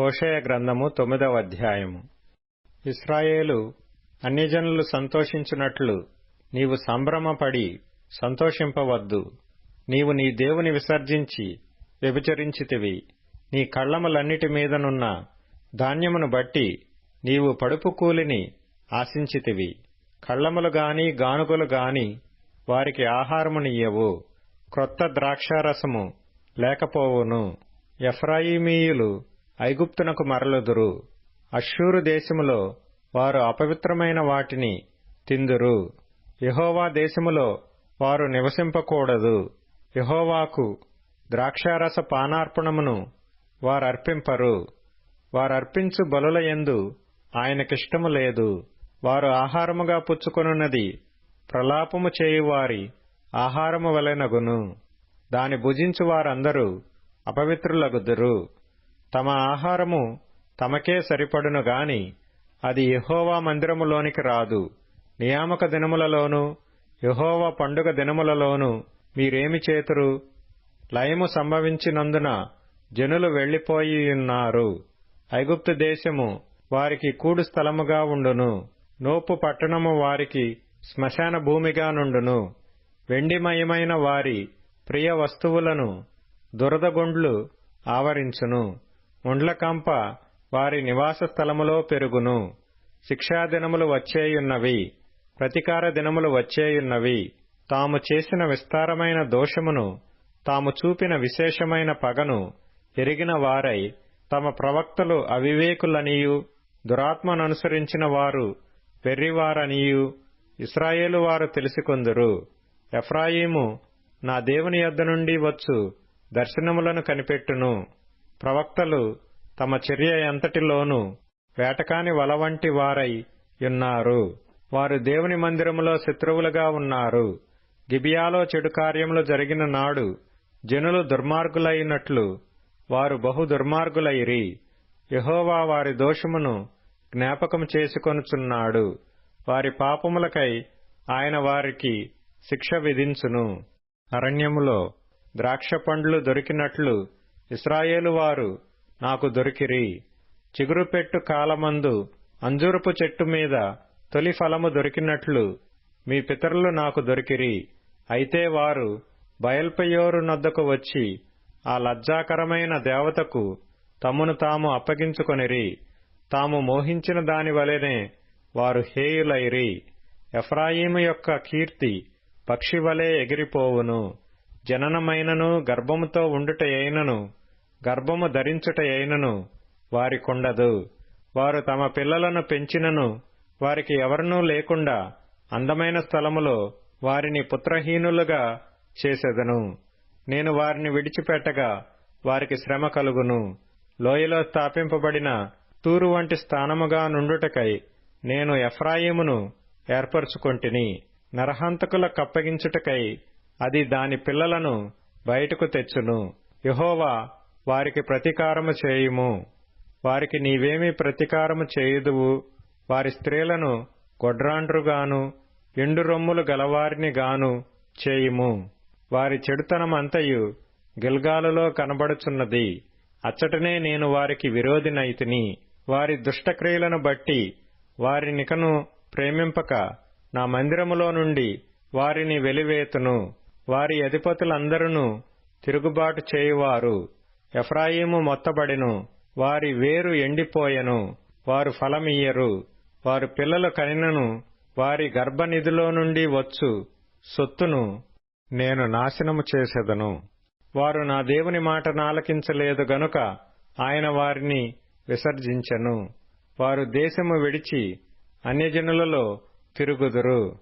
హోషయ గ్రంథము తొమ్మిదవ అధ్యాయము. ఇస్రాయేలు అన్యజనులు సంతోషించున్నట్లు నీవు సంభ్రమపడి సంతోషింపవద్దు. నీవు నీ దేవుని విసర్జించి వ్యభిచరించితివి. నీ కళ్ళములన్నిటి మీదనున్న ధాన్యమును బట్టి నీవు పడుపు కూలిని ఆశించితివి. కళ్ళములు గాని గానుగలు గాని వారికి ఆహారమునియ్యవు క్రొత్త ద్రాక్షారసము లేకపోవును. ఎఫ్రాయిమీయులు ఐగుప్తునకు మరలుదురు. అశ్షూరు దేశములో వారు అపవిత్రమైన వాటిని తిందురు. యహోవా దేశములో వారు నివసింపకూడదు. యహోవాకు ద్రాక్షారస పానార్పణమును వారర్పింపరు. వారర్పించు బలుల యందు ఆయనకిష్టము లేదు. వారు ఆహారముగా పుచ్చుకొనున్నది ప్రలాపము చేయువారి ఆహారము వలెనగును. దాని భుజించు వారందరూ అపవిత్రులగుదురు. తమ ఆహారము తమకే సరిపడును గాని అది యహోవా మందిరములోనికి రాదు. నియామక దినములలోనూ యహోవా పండుగ దినములలోనూ మీరేమి చేతురు? లయము సంభవించినందున జనులు వెళ్ళిపోయియున్నారు ఐగుప్తు దేశము వారికి కూడు స్థలముగా ఉండును. నోపు పట్టణము వారికి శ్మశాన భూమిగా నుండును. వెండిమయమైన వారి ప్రియ వస్తువులను దురదగొండ్లు ఆవరించును. ముండ్లకంప వారి నివాస స్థలములో పెరుగును. శిక్షాదినములు వచ్చేయున్నవి ప్రతికార దినములు వచ్చేయున్నవి. తాము చేసిన విస్తారమైన దోషమును తాము చూపిన విశేషమైన పగను ఎరిగిన వారై తమ ప్రవక్తలు అవివేకులనియు దురాత్మననుసరించిన వారు వెర్రివారనియు ఇస్రాయేలు వారు తెలుసుకొందురు. ఎఫ్రాయిము నా దేవుని యొద్ద నుండి వచ్చు దర్శనములను కనిపెట్టును. ప్రవక్తలు తమ చర్య ఎంతటిలోనూ వేటకాని వల వంటి వారై యున్నారు వారు దేవుని మందిరములో శత్రువులుగా ఉన్నారు. గిబియాలో చెడు కార్యములు జరిగిన నాడు జనులు దుర్మార్గులైనట్లు వారు బహు దుర్మార్గులైరి. యహోవా వారి దోషమును జ్ఞాపకం చేసుకొనుచున్నాడు. వారి పాపములకై ఆయన వారికి శిక్ష విధించును. అరణ్యములో ద్రాక్ష పండ్లు దొరికినట్లు ఇస్రాయేలు వారు నాకు దొరికిరి. చిగురుపెట్టు కాలమందు అంజూరపు చెట్టు మీద తొలి ఫలము దొరికినట్లు మీ పితరులు నాకు దొరికిరి. అయితే వారు బయల్పయోరు నొద్దకు వచ్చి ఆ లజ్జాకరమైన దేవతకు తమను తాము అప్పగించుకొనిరి. తాము మోహించిన దాని వలెనే వారు హేయులైరి. ఎఫ్రాయిము యొక్క కీర్తి పక్షివలే ఎగిరిపోవును. జననమైనను గర్భముతో ఉండుటయైనను గర్భము ధరించుటయైనను వారికుండదు వారు తమ పిల్లలను పెంచినను వారికి ఎవరినూ లేకుండా అందమైన స్థలములో వారిని పుత్రహీనులుగా చేసెదను. నేను వారిని విడిచిపెట్టగా వారికి శ్రమ కలుగును. లోయలో స్థాపింపబడిన తూరు వంటి స్థానముగా నుండుటకై నేను ఎఫ్రాయిమును ఏర్పరచుకొంటిని. నరహంతకుల కప్పగించుటకై అది దాని పిల్లలను బయటకు తెచ్చును. యహోవా వారికి ప్రతీకారము చేయుము. వారికి నీవేమీ ప్రతీకారము చేయుదువు. వారి స్త్రీలను గొడ్రాండ్రుగాను ఎండు రొమ్ములు గలవారిని గాను చేయుము. వారి చెడుతనమంతయు గిల్గాలులో కనబడుచున్నది. అచ్చటనే నేను వారికి విరోధినైతిని. వారి దుష్టక్రియలను బట్టి వారినికను ప్రేమింపక నా మందిరములో నుండి వారిని వెలివేతును. వారి అధిపతులందరూ తిరుగుబాటు చేయువారు. ఎఫ్రాయిము మొత్తబడిను. వారి వేరు ఎండిపోయెను. వారు ఫలమియ్యరు. వారు పిల్లలు కనినను. వారి గర్భనిధిలో నుండి వచ్చు సొత్తును. నేను నాశనము చేసెదను. వారు నా దేవుని మాట నాలకించలేదు గనుక ఆయన వారిని విసర్జించెను. వారు దేశము విడిచి అన్యజనులలో తిరుగుదురు.